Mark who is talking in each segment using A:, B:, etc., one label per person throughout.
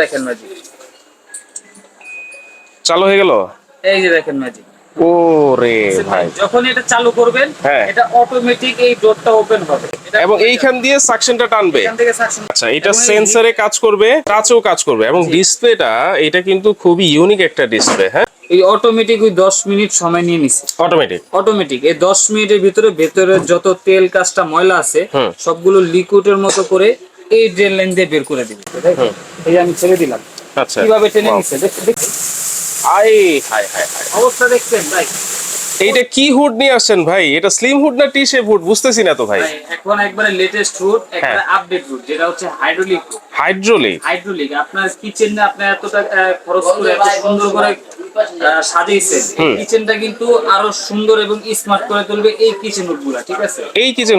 A: দেখেন ম্যাজিক
B: চালু হয়ে গেল?
A: এই যে দেখেন ম্যাজিক
B: ভাই।
A: যখন এটা চালু করবেন
B: হ্যাঁ।
A: এটা অটোমেটিক এই ডোরটা ওপেন হবে।
B: এবং এইখান দিয়ে সাকশনটা টানবে। আচ্ছা এটা সেন্সরে কাজ করবে টাচেও কাজ করবে। এবং ডিসপ্লেটা এটা কিন্তু খুবই ইউনিক একটা ডিসপ্লে হ্যাঁ?
A: এই অটোমেটিক ওই 10 মিনিট সময় নিয়ে নিছে।
B: অটোমেটিক
A: অটোমেটিক এই 10 মিনিটের ভিতরে ভেতরে যত তেল কাজটা ময়লা আছে। সবগুলো লিকুইডের মতো করে এই ড্রেন লাইন দিয়ে বের করে দিবে এই আমি ছেড়ে দিলাম।
B: আচ্ছা।
A: কীভাবে টেনে দেখ-
B: আই হাই হাই হাই
A: অবস্থা দেখছেন ভাই।
B: এইটা কি হুড নিয়ে আসছেন ভাই? এটা স্লিম হুড না টি শেপ হুড? বুঝতেছি না তো ভাই।
A: এখন একবারে লেটেস্ট হুড একটা
B: হ্যাঁ।
A: আপডেট রুট যেটা হচ্ছে হাইড্রোলিক
B: হাইড্রোলিক
A: হাইড্রোলিক আপনার কিচেনে আপনি এত টাকা আহ, খরচ করে এত সুন্দর করে সাজিয়েছেন কিচেনটা কিন্তু আরও সুন্দর এবং স্মার্ট করে তুলবে এই কিচেন হুডগুলা ঠিক আছে?
B: এই কিচেন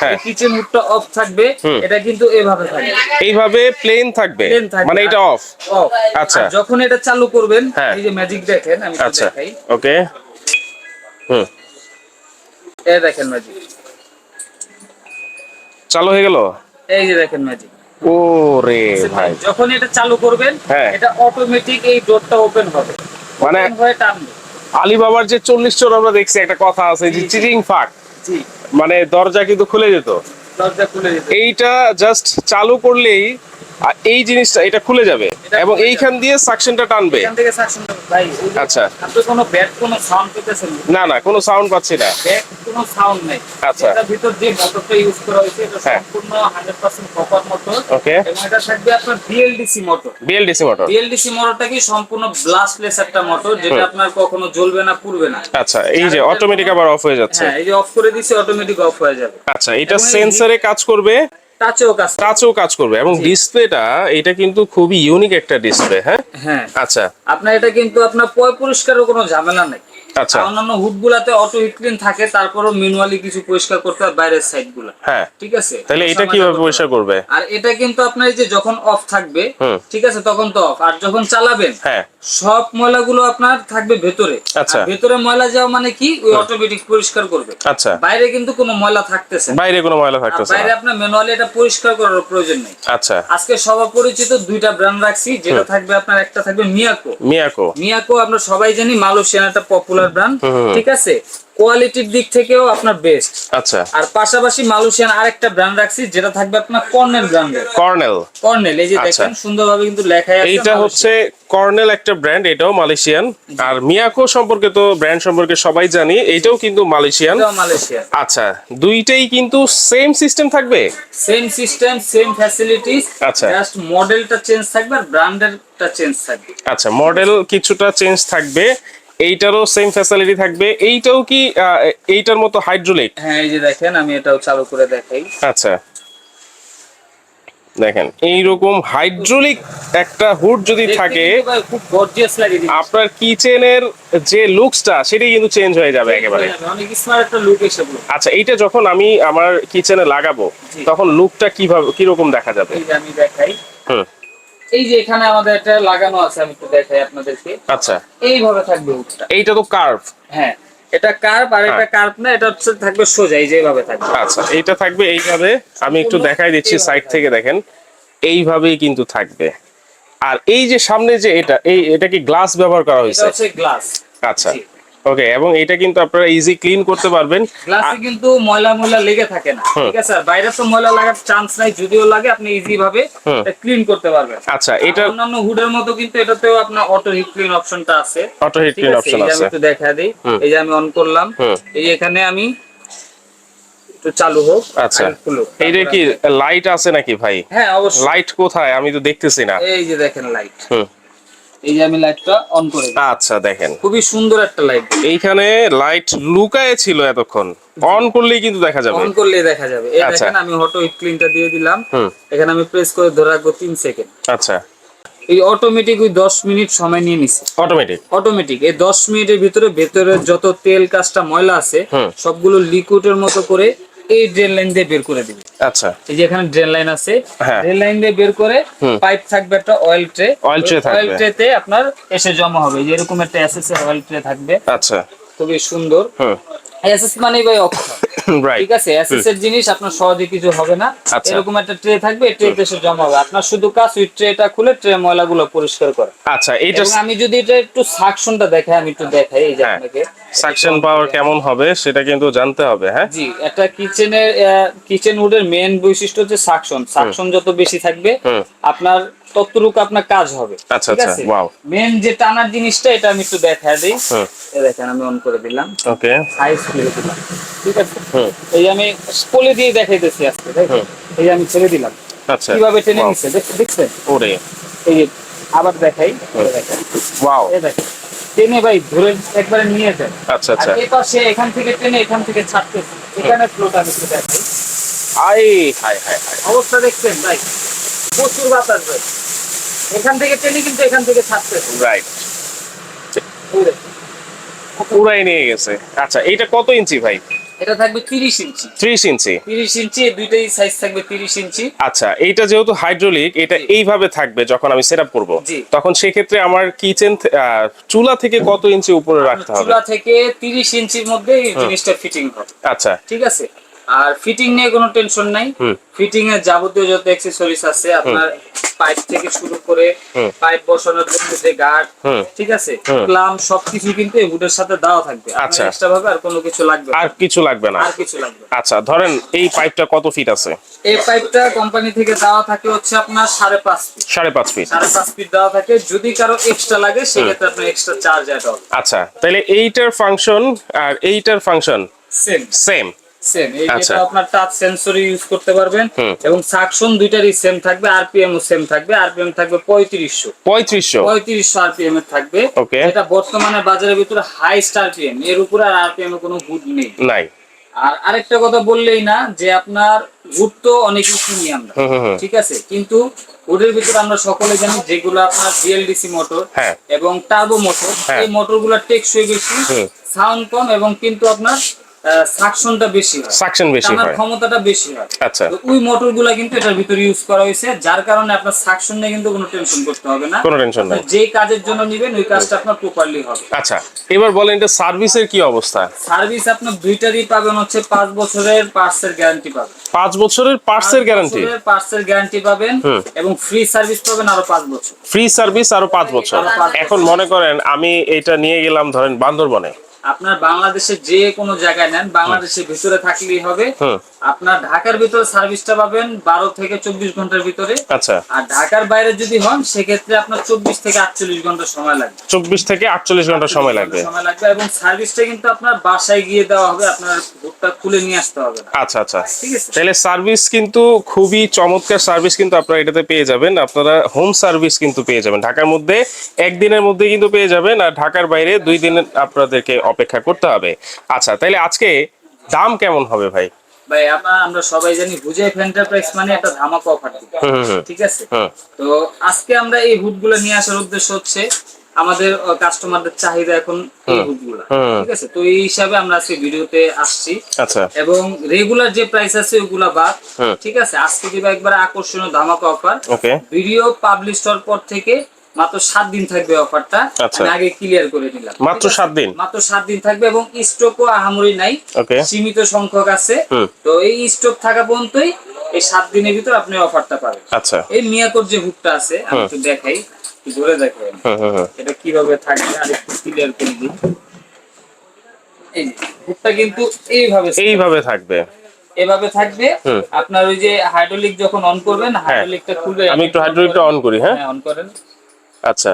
B: হ্যাঁ।
A: হুডটা অফ থাকবে এটা কিন্তু এভাবে থাকবে।
B: এইভাবে প্লেন থাকবে? মানে এটা অফ। আচ্ছা।
A: যখন এটা চালু করবেন
B: হ্যাঁ।
A: এই যে ম্যাজিক দেখেন আমি
B: আচ্ছা।
A: দেখাই।
B: ওকে। হুম।
A: এই দেখেন ম্যাজিক
B: চালু হয়ে গেল?
A: এই যে দেখেন ম্যাজিক
B: ও রে ভাই।
A: যখন এটা চালু করবেন
B: হ্যাঁ।
A: এটা অটোমেটিক এই ডোরটা ওপেন হবে।
B: মানে
A: হয়ে টানবে।
B: আলিবাবার যে চল্লিশ চোর আমরা দেখছি একটা কথা আছে যে চিটিং ফাক। মানে দরজা কিন্তু খুলে যেত।
A: দরজা খুলে দিতে
B: এইটা জাস্ট চালু করলেই এই জিনিসটা এটা খুলে যাবে। এবং এইখান দিয়ে সাকশনটা টানবে।
A: এখান থেকে সাকশন ভাই
B: আচ্ছা।
A: আপনি কোনো ব্যাড কোনো সাউন্ড পেতেছেন
B: না? না কোনো সাউন্ড পাচ্ছি না।
A: ব্যাড কোনো সাউন্ড নেই।
B: আচ্ছা।
A: এটার ভিতর যে মোটরটা ইউজ করা হয়েছে এটা
B: হ্যাঁ।
A: সম্পূর্ণ 100% কপার মোটর
B: ওকে
A: এবং এটা থাকবে আপনার BLDC motor
B: BLDC motor
A: BLDC মোটরটা কি সম্পূর্ণ ব্লাস্টলেস একটা মোটর যেটা আপনার কখনো জ্বলবে না পুড়বে না।
B: আচ্ছা এই যে অটোমেটিক আবার অফ হয়ে যাচ্ছে।
A: হ্যাঁ এই যে অফ করে দিছে অটোমেটিক অফ হয়ে যাবে।
B: আচ্ছা এটা সেন্সরে কাজ করবে?
A: টাচেও কাজ
B: টাচেও কাজ করবে। এবং ডিসপ্লেটা এটা কিন্তু খুবই ইউনিক একটা ডিসপ্লে হ্যাঁ?
A: হ্যাঁ।
B: আচ্ছা।
A: আপনার এটা কিন্তু আপনার পয় পরিষ্কারের কোনো ঝামেলা নেই।
B: আচ্ছা।
A: অন্যান্য হুড গুলাতে অটো হিট ক্লিন থাকে তারপরও ম্যানুয়ালি কিছু পরিষ্কার করতে হয় বাইরের সাইডগুলা
B: হ্যাঁ।
A: ঠিক আছে?
B: তাহলে এটা কীভাবে পরিষ্কার করবে?
A: আর এটা কিন্তু আপনার যে যখন অফ থাকবে ঠিক আছে তখন তো অফ আর যখন চালাবেন
B: হ্যাঁ।
A: সব ময়লাগুলো আপনার থাকবে ভেতরে।
B: আচ্ছা।
A: ভেতরে ময়লা যাওয়া মানে কি? ওই অটোমেটিক পরিষ্কার করবে।
B: আচ্ছা।
A: বাইরে কিন্তু কোনো ময়লা থাকতেছে
B: বাইরে কোনো ময়লা থাকতেছে
A: বাইরে আপনার ম্যানুয়ালি এটা পরিষ্কার করার প্রয়োজন নেই।
B: আচ্ছা।
A: আজকে সবার পরিচিত দুইটা ব্র্যান্ড রাখছি যেটা থাকবে আপনার একটা থাকবে মিয়াকো।
B: মিয়াকো।
A: মিয়াকো আমরা সবাই জানি মালয়েশিয়ান একটা পপুলার ব্র্যান্ড ঠিক আছে? কোয়ালিটির দিক থেকেও আপনার বেস্ট
B: আচ্ছা।
A: আর পাশাপাশি মালয়েশিয়ান আরেকটা ব্র্যান্ড রাখছি যেটা থাকবে আপনার কর্নেল ব্র্যান্ডের
B: কর্নেল
A: কর্নেল এই যে
B: আচ্ছা।
A: দেখেন সুন্দরভাবে কিন্তু লেখাই আছে
B: এইটা হচ্ছে কর্নেল একটা ব্র্যান্ড এটাও মালয়েশিয়ান আর মিয়াকো সম্পর্কে তো ব্র্যান্ড সম্পর্কে সবাই জানি এটাও কিন্তু মালয়েশিয়ান
A: এটাও মালয়েশিয়া
B: আচ্ছা দুইটাই কিন্তু সেম সিস্টেম থাকবে?
A: সেম সিস্টেম সেম ফ্যাসিলিটিস
B: আচ্ছা।
A: জাস্ট মডেলটা চেঞ্জ থাকবে আর ব্র্যান্ডেরটা চেঞ্জ থাকবে।
B: আচ্ছা মডেল কিছুটা চেঞ্জ থাকবে। এইটারও সেম ফ্যাসিলিটি থাকবে। এইটাও কি এইটার মতো হাইড্রোলিক
A: হ্যাঁ এই যে দেখেন আমি এটাও চালু করে দেখাই।
B: আচ্ছা। দেখেন এইরকম হাইড্রোলিক একটা হুড যদি থাকে
A: খুব গর্জিয়াস লাগে জিনিসটা।
B: আপনার কিচেনের যে লুকসটা সেটাই কিন্তু চেঞ্জ হয়ে যাবে একেবারে।
A: অনেক স্মার্ট একটা লুক এসে পড়বে।
B: আচ্ছা এইটা যখন আমি আমার কিচেনে লাগাবো তখন লুকটা কীভাবে কীরকম দেখা যাবে?
A: এই যে আমি দেখাই।
B: হুম।
A: এই যে এখানে আমাদের একটা লাগানো আছে আমি একটু দেখাই আপনাদেরকে।
B: আচ্ছা।
A: এইভাবে থাকবে হুকটা
B: এইটা তো কার্ভ।
A: হ্যাঁ। এটা কার্ভ আর এটা
B: হ্যাঁ।
A: কার্ভ না এটা হচ্ছে থাকবে সোজা এই যে এইভাবে থাকবে।
B: আচ্ছা এইটা থাকবে এইভাবে। আমি একটু দেখাই দিচ্ছি সাইড থেকে দেখেন। এইভাবেই কিন্তু থাকবে। আর এই যে সামনে যে এটা এই এটা কি গ্লাস ব্যবহার করা
A: এটা
B: হয়েছে?
A: হচ্ছে গ্লাস।
B: আচ্ছা। ওকে এবং এটা কিন্তু আপনারা ইজি ক্লিন করতে পারবেন।
A: গ্লাসে কিন্তু ময়লা ময়লা লেগে থাকে না ঠিক আছে? বাইরে তো ময়লা লাগার চান্স নাই যদিও লাগে আপনি ইজি ভাবে। ক্লিন করতে পারবেন।
B: আচ্ছা
A: এটা অন্যান্য হুডের মতো কিন্তু এটাতেও আপনার অটো হিট ক্লিন অপশনটা আছে।
B: অটো হিট ক্লিন অপশন
A: যে আমি একটু দেখা দেই। এই যে আমি অন করলাম। এই এখানে আমি চালু হোক
B: আচ্ছা। এইটা কি লাইট আছে নাকি ভাই?
A: হ্যাঁ অবশ্যই।
B: লাইট কোথায়? আমি তো দেখতেছি না।
A: এই যে দেখেন লাইট
B: হুম।
A: এই যে আমি লাইটটা অন করে
B: আচ্ছা দেখেন।
A: খুবই সুন্দর একটা লাইট
B: এইখানে লাইট লুকায় ছিল এতক্ষণ। অন করলেই কিন্তু দেখা যাবে।
A: অন করলে দেখা যাবে। এই
B: আচ্ছা।
A: দেখেন আমি অটো হিট ক্লিনটা দিয়ে দিলাম। এখানে আমি প্রেস করে ধরে রাখব তিন সেকেন্ড
B: আচ্ছা।
A: এই অটোমেটিক ওই দশ মিনিট সময় নিয়ে নিছে।
B: অটোমেটিক
A: অটোমেটিক এই দশ মিনিটের ভিতরে ভেতরে যত তেল কাজটা ময়লা আছে। সবগুলো লিকুইডের মতো করে এই ড্রেন লাইন দিয়ে বের করে দিবে।
B: আচ্ছা।
A: এই যে এখানে ড্রেন লাইন আছে
B: হ্যাঁ।
A: ড্রেন লাইন দিয়ে বের করে পাইপ থাকবে একটা অয়েল ট্রে
B: অয়েল ট্রে থাকবে।
A: অয়েল ট্রেতে আপনার এসে জমা হবে। যে এরকম একটা এসএস এর অয়েল ট্রে থাকবে।
B: আচ্ছা।
A: খুবই সুন্দর।
B: হুম।
A: এসএস মানে ভাই অক্ষয়
B: রাইট
A: ঠিক আছে এসএস এর জিনিস আপনার সহজে কিছু হবে না।
B: আচ্ছা।
A: এরকম একটা ট্রে থাকবে ট্রে এসে জমা হবে। আপনার শুধু কাজ ওই ট্রেটা খুলে ট্রে ময়লাগুলো পরিষ্কার করা।
B: আচ্ছা এইটা
A: আমি যদি এটা একটু সাকশনটা দেখাই আমি একটু দেখাই এই যে
B: হ্যাঁ।
A: আপনাকে।
B: সাকশন পাওয়ার কেমন হবে সেটা কিন্তু জানতে হবে হ্যাঁ?
A: জি একটা কিচেনের কিচেন উডের মেন বৈশিষ্ট্য হচ্ছে সাকশন সাকশন যত বেশি থাকবে আপনার ততটুকু আপনার কাজ হবে।
B: আচ্ছা, আচ্ছা,
A: মেন যে টানার জিনিসটা এটা আমি একটু দেখায় দিই। এই দেখেন আমি অন করে দিলাম।
B: ওকে
A: হাই স্পিডে দিলাম। ঠিক আছে? এই আমি স্পলে দিয়ে দেখাইতেছি আজকে দেখেন? এই আমি ছেড়ে দিলাম।
B: আচ্ছা
A: কীভাবে টেনে. নিচ্ছে দেখছেন?
B: ওরে।
A: এই যে আবার দেখাই। দেখেন।
B: ওয়াও
A: এই দেখেন। টেনে ভাই ধরে একবারে নিয়ে যায়
B: আচ্ছা আচ্ছা।
A: এ পাশে এখান থেকে টেনে এখান থেকে ছাড়তেছে এখানে ফ্লোটা আমি একটু দেখাই।
B: আই হাই হাই হাই
A: অবস্থা দেখছেন ভাই? প্রচুর বাতাস ভাই। এখান থেকে টেনে কিন্তু এখান থেকে ছাড়তেছে
B: রাইট পুরাই নিয়ে গেছে। আচ্ছা এইটা কত ইঞ্চি ভাই?
A: এটা থাকবে তিরিশ ইঞ্চি।
B: ত্রিশ ইঞ্চি?
A: তিরিশ ইঞ্চি দুইটাই সাইজ থাকবে তিরিশ ইঞ্চি।
B: আচ্ছা এইটা যেহেতু হাইড্রোলিক এটা এইভাবে থাকবে যখন আমি সেট আপ করব। তখন সেক্ষেত্রে আমার কিচেন চুলা থেকে কত ইঞ্চি উপরে রাখতে হবে?
A: চুলা থেকে তিরিশ ইঞ্চির মধ্যে এই জিনিসটা ফিটিং হবে।
B: আচ্ছা।
A: ঠিক আছে? আর ফিটিং নিয়ে কোনো টেনশন নাই। ফিটিং এর যাবতীয় যত অ্যাক্সেসরিজ আছে আপনার পাইপ থেকে শুরু করে পাইপ বসানোর জন্য যে গার্ড। ঠিক আছে। প্লাম সবকিছু কিন্তু এই হুডের সাথে দেওয়া থাকবে।
B: আচ্ছা।
A: এক্সট্রা ভাবে আর কোনো কিছু লাগবে
B: আর কিছু লাগবে না।
A: আর কিছু লাগবে
B: আচ্ছা ধরেন এই পাইপটা কত ফিট আছে?
A: এই পাইপটা কোম্পানি থেকে দেওয়া থাকে হচ্ছে আপনার সাড়ে পাঁচ ফিট
B: সাড়ে পাঁচ ফিট
A: সাড়ে পাঁচ ফিট দেওয়া থাকে। যদি কারও এক্সট্রা লাগে সেক্ষেত্রে আপনার এক্সট্রা চার্জ অ্যাড হবে।
B: আচ্ছা তাহলে এইটার ফাংশন আর এইটার ফাংশন
A: সেম
B: সেম
A: সেম এই
B: আচ্ছা।
A: আপনার টাচ সেন্সরি ইউজ করতে পারবেন এবং সাকশন দুইটারই সেম থাকবে আরপিএম ও সেম থাকবে। আরপিএম থাকবে পঁয়ত্রিশশো।
B: পঁয়ত্রিশশো।
A: পঁয়ত্রিশশো আরপিএম এর থাকবে। এটা বর্তমানে বাজারের ভিতরে হাইস্ট আরপিএম এর উপরে আর আরপিএম এর কোনো হুড নেই।
B: নাই।
A: আর আরেকটা কথা বললেই না যে আপনার হুড তো অনেকই কিনি আমরা ঠিক আছে? কিন্তু হুডের ভিতরে আমরা সকলে জানি যেগুলো আপনার ডিএলডিসি মোটর
B: হ্যাঁ।
A: এবং টার্বো মোটর
B: হ্যাঁ।
A: এই মোটরগুলো টেকসই বেশি সাউন্ড কম এবং কিন্তু আপনার সাকশনটা বেশি হয়।
B: সাকশন বেশি হয়।
A: ক্ষমতাটা বেশি হয়।
B: আচ্ছা।
A: তো ওই মোটরগুলো কিন্তু এটার ভিতরে ইউজ করা হয়েছে যার কারণে আপনার সাকশন নিয়ে কিন্তু কোনো টেনশন করতে হবে না।
B: কোনো টেনশন নাই।
A: যেই কাজের জন্য নিবেন ওই কাজটা আপনার প্রপারলি হবে।
B: আচ্ছা এবার বলেন এটা সার্ভিসের কি অবস্থা?
A: সার্ভিস আপনার দুইটারই পাবেন হচ্ছে পাঁচ বছরের পার্সের গ্যারান্টি পাবেন।
B: পাঁচ বছরের পার্টসের গ্যারান্টি
A: পার্সের গ্যারান্টি পাবেন এবং ফ্রি সার্ভিস পাবেন আরও পাঁচ বছর।
B: ফ্রি সার্ভিস আরও পাঁচ বছর।
A: বছর।
B: এখন মনে করেন আমি এটা নিয়ে গেলাম ধরেন বান্দরবনে।
A: আপনার বাংলাদেশের যে কোনো জায়গায় নেন বাংলাদেশের ভিতরে থাকলেই হবে। আপনার ঢাকার ভিতরে সার্ভিসটা পাবেন বারো থেকে চব্বিশ ঘণ্টার ভিতরে।
B: আচ্ছা।
A: আর ঢাকার বাইরে যদি হন সেক্ষেত্রে আপনার চব্বিশ থেকে আটচল্লিশ ঘণ্টা সময় লাগবে।
B: চব্বিশ থেকে আটচল্লিশ ঘণ্টা সময় লাগবে।
A: সময় লাগবে এবং সার্ভিসটা কিন্তু আপনার বাসায় গিয়ে দেওয়া হবে আপনার বুকটা খুলে নিয়ে আসতে হবে।
B: আচ্ছা আচ্ছা।
A: ঠিক আছে।
B: তাহলে সার্ভিস কিন্তু খুবই চমৎকার সার্ভিস কিন্তু আপনারা এটাতে পেয়ে যাবেন। আপনারা হোম সার্ভিস কিন্তু পেয়ে যাবেন। ঢাকার মধ্যে একদিনের মধ্যে কিন্তু পেয়ে যাবেন আর ঢাকার বাইরে দুই দিন আপনাদেরকে অপেক্ষা করতে হবে। আচ্ছা তাহলে আজকে দাম কেমন হবে ভাই?
A: ভাই আমরা সবাই জানি হুজাইফ এন্টারপ্রাইজ মানে একটা ধামাকা অফার ঠিক আছে? তো আজকে আমরা এই হুডগুলো নিয়ে আসার উদ্দেশ্য হচ্ছে আমাদের কাস্টমারদের চাহিদা এখন এই হুডগুলো। ঠিক আছে? তো এই হিসাবে আমরা আজকে ভিডিওতে আসছি।
B: আচ্ছা।
A: এবং রেগুলার যে প্রাইস আছে ওগুলা বাদ। ঠিক আছে? আজকে দিবা একবার আকর্ষণীয় ধামাকা অফার ভিডিও পাবলিশ হওয়ার পর থেকে মাত্র সাত দিন থাকবে অফারটা
B: আচ্ছা।
A: আমি আগে ক্লিয়ার করে দিলাম
B: মাত্র সাত দিন?
A: মাত্র সাত দিন থাকবে এবং স্টকও আহামরি নাই। সীমিত সংখ্যক আছে। তো এই স্টক থাকা পর্যন্তই এই সাত দিনের ভিতর আপনি অফারটা পাবেন।
B: আচ্ছা।
A: এই মিয়াকোর যে হুকটা আছে আমি একটু দেখাই ধরে
B: হুম
A: এটা কীভাবে থাকবে আর একটু ক্লিয়ার করে দিই। এই হুকটা কিন্তু এইভাবে
B: এইভাবে থাকবে।
A: এভাবে থাকবে। আপনার ওই যে হাইড্রোলিক যখন অন করবেন হাইড্রোলিকটা খুলবে
B: আমি একটু হাইড্রোলিকটা অন করি হ্যাঁ।
A: হ্যাঁ অন করেন।
B: আচ্ছা।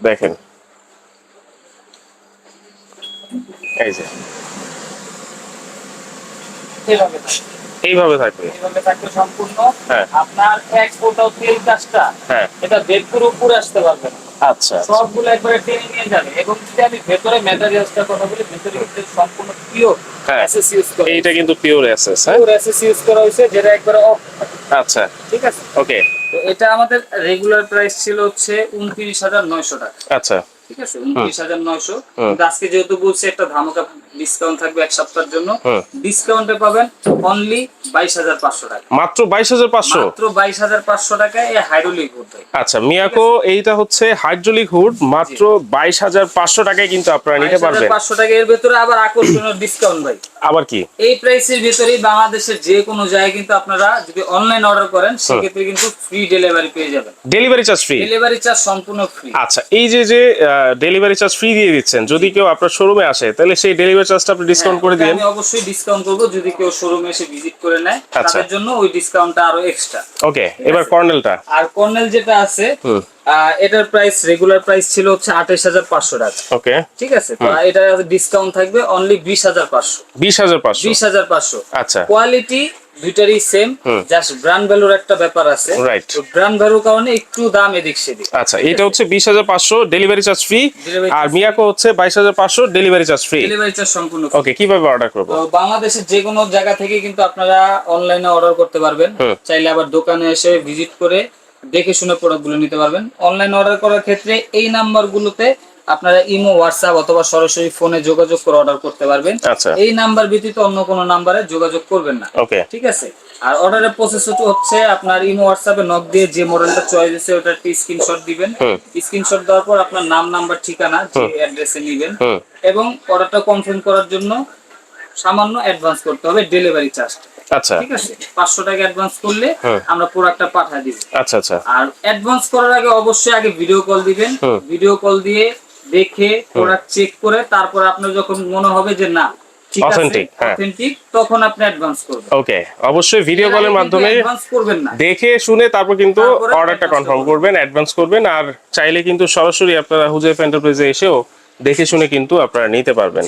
B: দেখেন। এই যে।
A: এইভাবে থাকবে।
B: এইভাবে থাকবে।
A: সম্পূর্ণ।
B: হ্যাঁ।
A: আপনার এক ফোটাও তেল কাজটা
B: হ্যাঁ।
A: এটা উপরে আসতে পারবে
B: আচ্ছা
A: সবগুলো একবারে টেনে নিয়ে যাবে এবং যদি আমি ভেতরে ম্যাটেরিয়ালসটা কথা বলি ভেতরে কিন্তু সম্পূর্ণ পিওর। এসএস ইউজ করা
B: এইটা কিন্তু পিওর এসএস হ্যাঁ।
A: পিওর এসএস ইউজ করা হয়েছে যেটা একবারে অফ
B: আচ্ছা।
A: ঠিক আছে?
B: ওকে
A: তো এটা আমাদের রেগুলার প্রাইস ছিল হচ্ছে উনত্রিশ হাজার নয়শো টাকা।
B: আচ্ছা।
A: ঠিক আছে? উনত্রিশ হাজার নয়শো। আজকে যেহেতু বলছে একটা ধামাকা ডিসকাউন্ট থাকবে এক সপ্তাহের জন্য। ডিসকাউন্টে পাবেন অনলি বাইশ হাজার পাঁচশো টাকা।
B: মাত্র বাইশ হাজার পাঁচশো?
A: মাত্র বাইশ হাজার পাঁচশো টাকায় এই হাইড্রোলিক হুড
B: আচ্ছা মিয়াকো এইটা হচ্ছে হাইড্রোলিক হুড মাত্র বাইশ হাজার পাঁচশো টাকায় কিন্তু আপনারা নিতে পারবেন।
A: পাঁচশো টাকা এর ভেতরে আবার আকর্ষণীয় ডিসকাউন্ট ভাই।
B: আবার কি?
A: এই প্রাইসের ভিতরেই বাংলাদেশের যে কোনো জায়গায় কিন্তু আপনারা যদি অনলাইন অর্ডার করেন সেক্ষেত্রে কিন্তু ফ্রি ডেলিভারি পেয়ে যাবেন।
B: Delivery charge free
A: delivery charge সম্পূর্ণ ফ্রি
B: আচ্ছা এই যে যে ডেলিভারি চার্জ ফ্রি দিয়ে দিচ্ছেন যদি কেউ আপনার শোরুমে আসে তাহলে সেই ডেলিভারি চার্জটা আপনি ডিসকাউন্ট করে দিন
A: আমি অবশ্যই ডিসকাউন্ট করব যদি কেউ শোরুমে এসে ভিজিট করে নেয়
B: আচ্ছা।
A: তাদের জন্য ওই ডিসকাউন্টটা আরও এক্সট্রা
B: ওকে এবার কর্নেলটা।
A: আর কর্নেল যেটা আছে এটার প্রাইস রেগুলার প্রাইস ছিল হচ্ছে আঠাশ হাজার পাঁচশো টাকা।
B: ওকে
A: ঠিক আছে? এটা ডিসকাউন্ট থাকবে অনলি বিশ হাজার পাঁচশো।
B: বিশ হাজার পাঁচশো?
A: বিশ হাজার পাঁচশো।
B: আচ্ছা।
A: কোয়ালিটি দুইটারই সেম জাস্ট ব্র্যান্ড ভ্যালুর একটা ব্যাপার আছে।
B: Right.
A: ব্র্যান্ড ভ্যালুর কারণে একটু দাম এদিক সেদিক।
B: আচ্ছা এটা হচ্ছে বিশ হাজার পাঁচশো ডেলিভারি চার্জ ফ্রি আর মিয়াকো হচ্ছে বাইশ হাজার পাঁচশো delivery charge free
A: delivery charge সম্পূর্ণ।
B: ওকে কীভাবে অর্ডার করব?
A: বাংলাদেশের যে কোনো জায়গা থেকে কিন্তু আপনারা অনলাইনে অর্ডার করতে পারবেন। চাইলে আবার দোকানে এসে ভিজিট করে দেখে শুনে প্রোডাক্টগুলো নিতে পারবেন। অনলাইন অর্ডার করার ক্ষেত্রে এই নাম্বারগুলোতে আপনারা ইমো হোয়াটসঅ্যাপ অথবা সরাসরি ফোনে যোগাযোগ করে অর্ডার করতে পারবেন।
B: আচ্ছা।
A: এই নাম্বার ব্যতীত অন্য কোনো নাম্বারে যোগাযোগ করবেন না। ঠিক আছে? আর অর্ডারের প্রসেস হচ্ছে আপনার ইমো হোয়াটসঅ্যাপে নক দিয়ে যে মডেলটা চয়েস হয়েছে ওটা একটা স্ক্রিনশট দিবেন। স্ক্রিনশট দেওয়ার পর আপনার নাম নাম্বার ঠিকানা যে অ্যাড্রেসে নেবেন। এবং অর্ডারটা কনফার্ম করার জন্য সামান্য অ্যাডভান্স করতে হবে ডেলিভারি চার্জ
B: আচ্ছা।
A: ঠিক আছে পাঁচশো টাকা অ্যাডভান্স করলে আমরা প্রোডাক্টটা পাঠিয়ে দিব।
B: আচ্ছা আচ্ছা।
A: আর অ্যাডভান্স করার আগে অবশ্যই আগে ভিডিও কল দিবেন। ভিডিও কল দিয়ে দেখে প্রোডাক্ট চেক করে তারপর আপনার যখন মনে হবে যে না
B: হ্যাঁ।
A: অথেন্টিক তখন আপনি অ্যাডভান্স করবেন।
B: ওকে অবশ্যই ভিডিও কলের মাধ্যমে
A: অ্যাডভান্স করবেন না।
B: দেখে শুনে তারপর কিন্তু অর্ডারটা কনফার্ম
A: করবেন।
B: অ্যাডভান্স করবেন আর চাইলে কিন্তু সরাসরি আপনারা হুজেফ এন্টারপ্রাইজে এসেও দেখে শুনে কিন্তু আপনারা নিতে পারবেন।